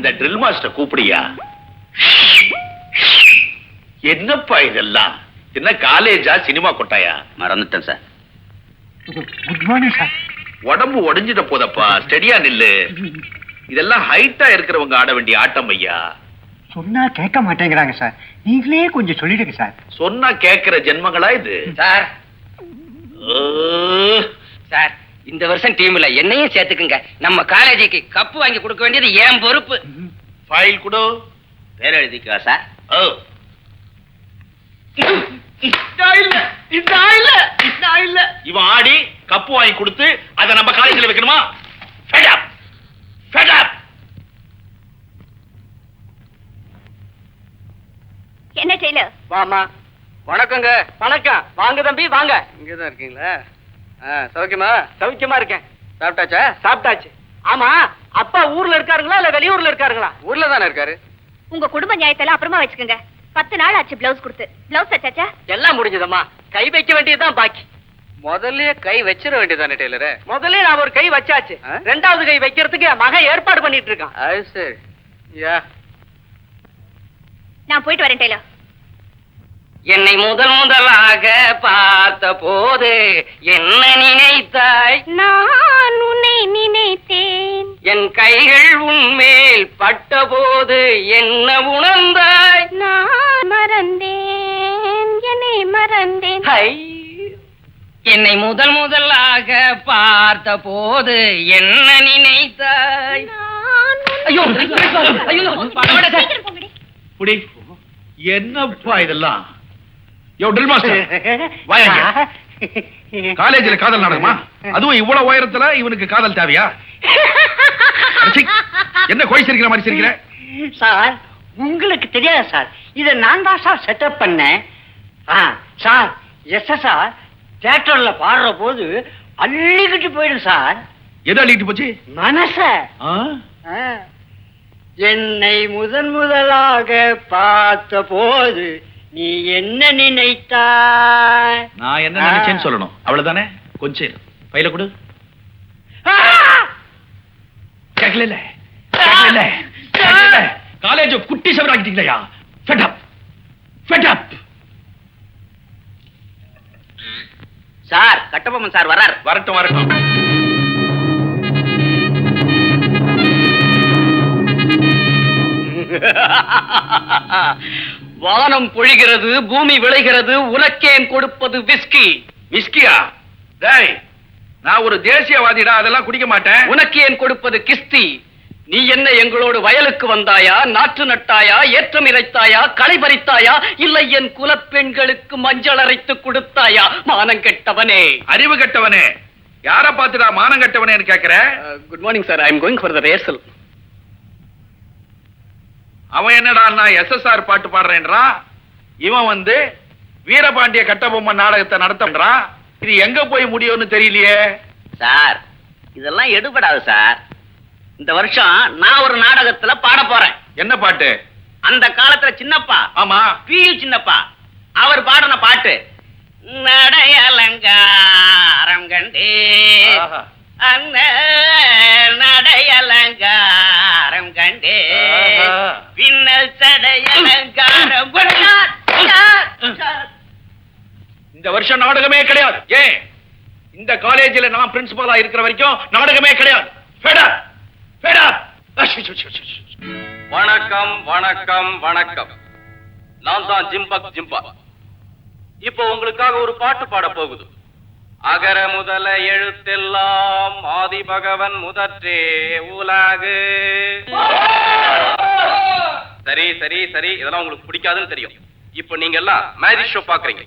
அந்த drill master கூப்பிடியா? என்னப்பா இதெல்லாம்? என்ன காலேஜா சினிமா கொட்டாயா? மறந்துட்டேன் சார். குட் மார்னிங் சார் உடம்பு உடைஞ்சிட்ட போதப்பா ஸ்டெடியா நில்லு. இதெல்லாம் ஹைட்டா இருக்கிறவங்க ஆட வேண்டிய ஆட்டம் ஐயா. சொன்னா கேட்க மாட்டேங்கிறாங்க சார் நீங்களே கொஞ்சம் சொல்லிடுங்க சார் சொன்னா கேக்குற ஜென்மங்களா இது? சார். சார் இந்த வருஷம் டீம்ல என்னையும் சேர்த்துக்குங்க. நம்ம காலேஜுக்கு கப்பு வாங்கி கொடுக்க வேண்டியது என் பொறுப்பு. ஃபைல் கொடு. பேர் எழுதிக்கவா சார்? ஓ. இவன் ஆடி கப்பு வாங்கி கொடுத்து அதை நம்ம காலேஜ்ல வைக்கணுமா. என்ன டெய்லர்? வாமா. வணக்கங்க. வணக்கம். வாங்க தம்பி வாங்க. இங்கதான் இருக்கீங்களா? சௌக்கியமா? சௌக்கியமா இருக்கேன். சாப்பிட்டாச்சா? சாப்பிட்டாச்சு. ஆமா அப்பா ஊர்ல இருக்காருங்களா இல்ல வெளியூர்ல இருக்காருங்களா? ஊர்ல தானே இருக்காரு. உங்க குடும்ப நியாயத்தெல்லாம் அப்புறமா வச்சுக்கோங்க. பத்து நாள் ஆச்சு பிளவுஸ் கொடுத்து. பிளவுஸ் தச்சாச்சா எல்லாம் முடிஞ்சதம்மா. கை வைக்க வேண்டியதுதான் பாக்கி. முதல்லயே கை வச்சிட வேண்டியதானே டெய்லரு? முதல்ல நான் ஒரு கை வச்சாச்சு. ரெண்டாவது கை வைக்கிறதுக்கு மகன் ஏற்பாடு பண்ணிட்டு இருக்கான். அது சரி. யா. நான் போயிட்டு வரேன் டெய்லர். என்னை முதல் முதலாக பார்த்த போது என்ன நினைத்தாய் நான் உன்னை நினைத்தேன் என் கைகள் உன்மேல் பட்ட போது என்ன உணர்ந்தாய் நான் மறந்தேன் என்னை மறந்தேன். என்னை முதல் முதலாக பார்த்த போது என்ன நினைத்தாய் ஐயோ ஐயோ என்னப்பா இதெல்லாம் யோ ட்ரில் மாஸ்டர். காலேஜ்ல காதல் நாடகமா? அதுவும் இவ்வளவு உயரத்துல இவனுக்கு காதல் தேவையா? என்ன கோய் சிரிக்கிற மாதிரி சிரிக்கிற? சார் உங்களுக்கு தெரியாது சார். இதை நான் தான் சார் செட்டப் பண்ணேன். சார் எஸ் சார் தியேட்டர்ல பாடுற போது அள்ளிக்கிட்டு போயிடும் சார். எது அள்ளிட்டு போச்சு? மனச. என்னை முதன் முதலாக பார்த்த போது நீ என்ன நினைத்தாய்? நான் என்ன நினைச்சேன்னு சொல்லணும். அவ்வளவுதானே? கொஞ்சம். பையில கொடு! கேட்கல கேட்கல காலேஜ் குட்டி சவராக்கிட்டீங்களா fed up fed up sir Kattabomman sir வரார் வரட்டும் வரட்டும். வானம் பொழிகிறது பூமி விளைகிறது உனக்கேன் கொடுப்பது விஸ்கி. விஸ்கியா? டேய் நான் ஒரு தேசியவாதிடா அதெல்லாம் குடிக்க மாட்டேன். உனக்கு ஏன் கொடுப்பது கிஸ்தி. நீ என்ன எங்களோடு வயலுக்கு வந்தாயா நாற்று நட்டாயா ஏற்றம் இறைத்தாயா களை பறித்தாயா இல்லை என் குலப்பெண்களுக்கு மஞ்சள் அரைத்து கொடுத்தாயா? மானம் கெட்டவனே. அறிவு கெட்டவனே. யார பாத்துடா மானம் கெட்டவனேன்னு கேக்குற? Good morning sir I am going for the rehearsal அவன் என்னடா நான் எஸ்எஸ்ஆர் பாட்டு பாடுறேன்றான் இவன் வந்து வீரபாண்டிய கட்டபொம்மன் நாடகத்தை நடத்தன்றான் இது எங்க போய் முடியும்னு தெரியலையே. சார் இதெல்லாம் எடுபடாது சார். இந்த வருஷம் நான் ஒரு நாடகத்துல பாட போறேன். என்ன பாட்டு? அந்த காலத்துல சின்னப்பா. ஆமா. பியு சின்னப்பா. அவர் பாடின பாட்டு நடையலங்காரம் கண்டே. ஆஹா. அண்ண நடையலங்காரம் கண்டே. பின்னல் சடையலங்காரம். இந்த வருஷம் நாடகமே கிடையாது. ஏன்? இந்த காலேஜ்ல நான் பிரின்சிபலா இருக்கிற வரைக்கும் நாடகமே கிடையாது. வணக்கம் வணக்கம் வணக்கம். நான் தான் ஜிம்பக் ஜிம்பா. இப்போ உங்களுக்காக ஒரு பாட்டு பாட போகுது. அகர முதல எழுத்தெல்லாம் ஆதி பகவன் முதற்றே உலகு சரி சரி சரி. இதெல்லாம் உங்களுக்கு பிடிக்காதுன்னு தெரியும். இப்ப நீங்க எல்லாம் மேஜிக் ஷோ பாக்குறீங்க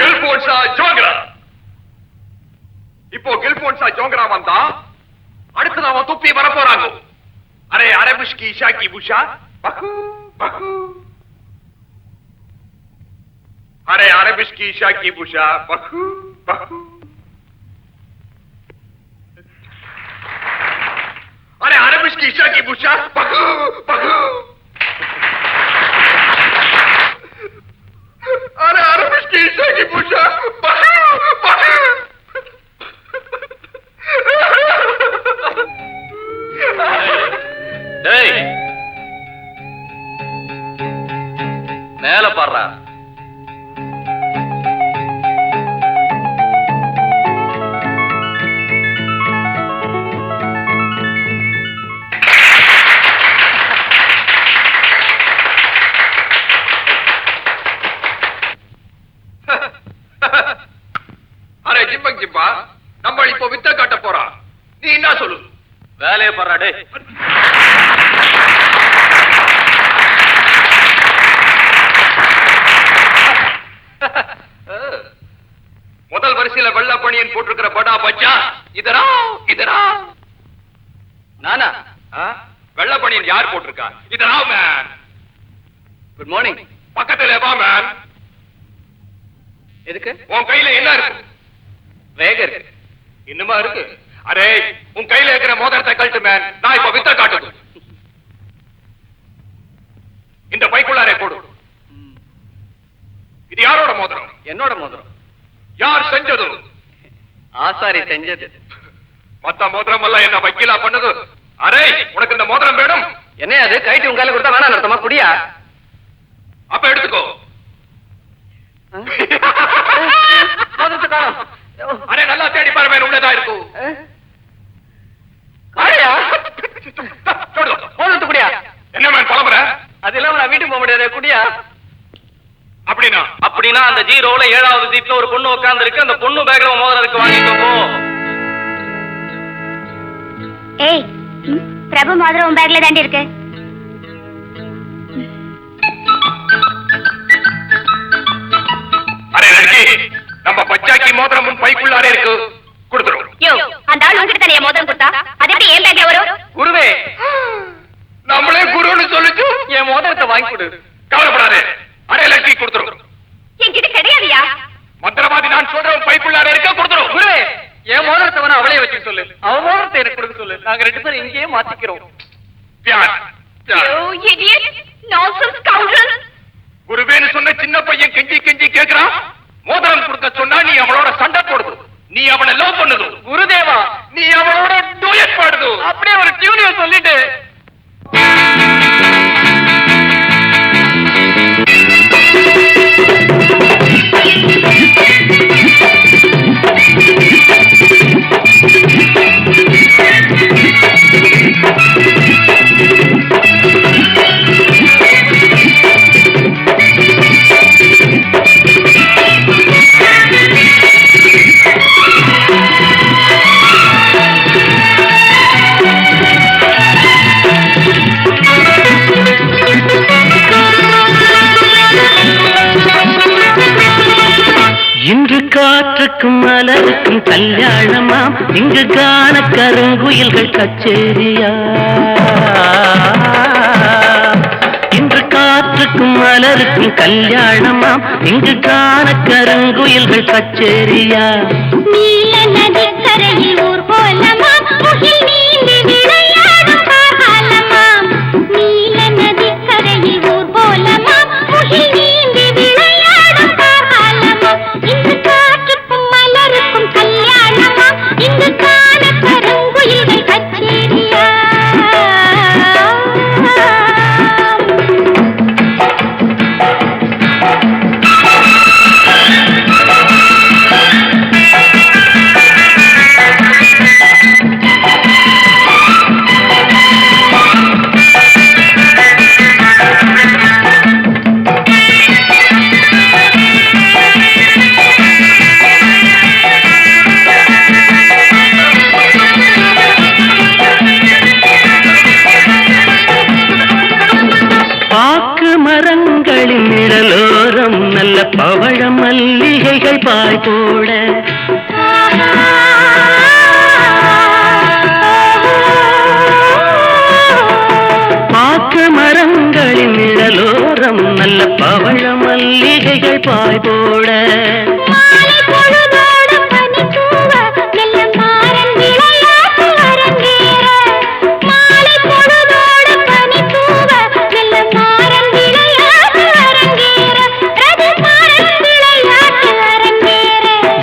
கில்போன்ஸா ஜோங்கரா. இப்போ கில்போன்ஸா ஜோங்கரா வந்தா அடுத்து நாம துப்பி வர போறாங்க. அரே அரபுஷ்கி ஷாக்கி புஷா. பகு பகு. அரே அரபிஷ்கி ஷாக்கி புஷா. பகு பகு. qui chat qui boucha Pacou Pacou Ara ara qui chat qui boucha Pacou Pacou வேலை ஜிம்பங் ஜிம்பா நம்ம இப்போ வித்த காட்ட போறா. நீ என்ன சொல்லு? வேலையை போறாடே முதல் வரிசையில வெள்ள பணியன் போட்டிருக்கிற படா பச்சா இதரா இதரா. நானா? வெள்ள பணியன் யார் போட்டிருக்கா? இதரா மேன் குட் மார்னிங் பக்கத்துல வா மேன் எதுக்கு? உன் கையில என்ன இருக்கு? வேக இருக்கு. இன்னுமா இருக்கு? அரே உன் கையில இருக்கிற மோதிரத்தை கழட்டு மேன் நான் இப்ப வித்த காட்டு இந்த பைக்குள்ளாரே போடு. இது யாரோட மோதிரம்? என்னோட மோதிரம். யார் செஞ்சது? ஆசாரி செஞ்சது. மத்த மோதிரம் எல்லாம் என்ன வக்கீலா பண்ணது? அரே உனக்கு இந்த மோதிரம் வேணும். என்ன அது? கைட்டு உங்க கையில கொடுத்தா வேணாம் நடத்தமா குடியா? அப்ப எடுத்துக்கோ. மோதிரத்தை. அரே நல்லா தேடி பாரு மேன் உள்ளதா இருக்கும்? காளியா? மோதிரத்தை குடியா. என்ன மேன் புலம்புற? அது இல்லாம நான் வீட்டுக்கு போக முடியாது குடியா? அப்படின்னா? அப்படின்னா அந்த ஜீரோல ஏழாவது சீட்ல ஒரு பொண்ணு உட்கார்ந்து இருக்கு அந்த பொண்ணு பேக்ல மோதிரம் இருக்கு வாங்கிக்கோ போ. ஏய் பிரபு மோதிரம் உன் பேக்ல தாண்டி இருக்கு. அரே லட்சுமி. பச்சாக்கி மோதிரம் பைக்குள்ளாரே இருக்கு. கொடுத்துரும். யோ அந்த ஆள் உங்ககிட்ட தானே மோதிரம் கொடுத்தா? அது எப்படி என் பேக்ல வரும்? குருவே நம்மளே குருன்னு சொல்லிச்சு என் மோதிரத்தை வாங்கி கொடு. கவலைப்படாதே. அரே லட்சுமி கொடுத்துரும். என்கிட்ட கிடையாதுயா? மந்திரவாதி நான் சொல்றேன் பைக்குள்ளாரே இருக்க? கொடுத்துரும். குருவே என் மோதிரத்தை வேணா அவளே வச்சுக்க சொல்லு. அவ மோதிரத்தை எனக்கு கொடுக்க சொல்லு. நாங்க ரெண்டு பேரும் இங்கேயே மாத்திக்கிறோம். குருவேன்னு சொன்ன சின்ன பையன் கெஞ்சி கெஞ்சி கேக்குறான். மோதிரம் கொடுக்க சொன்னா நீ அவளோட சண்டை போடுது. நீ அவனை லவ் பண்ணுது. குருதேவா நீ அவளோட டூயட் பாடுது. அப்படியே ஒரு டியூனியர் சொல்லிட்டு. காற்றுக்கும் மலருக்கும் கல்யாணமா? இங்கு காண கருங்குயில்கள் கச்சேரியா? இன்று காற்றுக்கும் மலருக்கும் கல்யாணமா? இங்கு காண கருங்குயில்கள் கச்சேரியா? நீல நதிக்கரையில் போலமா? முகில் நீந்தி விளையா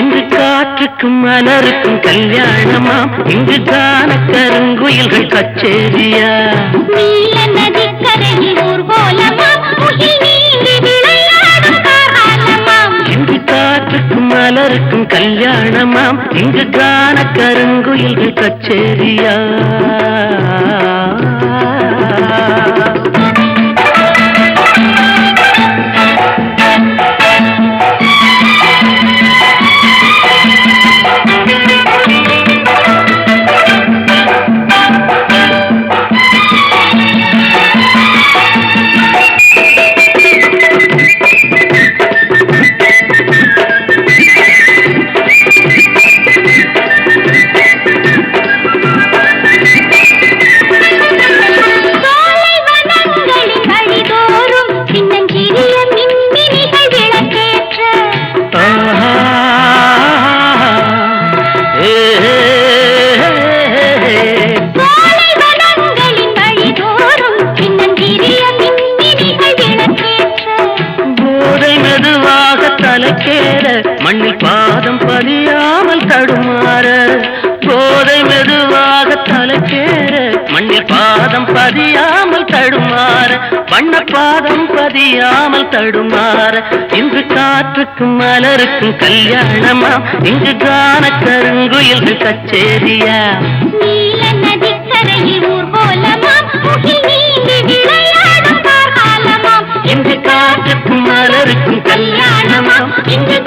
இன்று காற்றுக்கும் மலருக்கும் கல்யாணமாம் இங்கு காண கருங்குயில்கள் கச்சேரியா நதிக்கரையில் எல்லாருக்கும் கல்யாணமாம். இங்கு காண கருங்குயில்கள் கச்சேரியா. தடுமாற வண்ண பாதம் பதியாமல் தடுமாற இன்று காற்றுக்கும் மலருக்கும் கல்யாணமாம். இங்கு கான கருங்குயில்கள் கச்சேரியா முகில் நீந்தி விளையாடும் கார்காலமாம் இங்கு காற்றுக்கும் மலருக்கும் கல்யாணமாம். இங்கு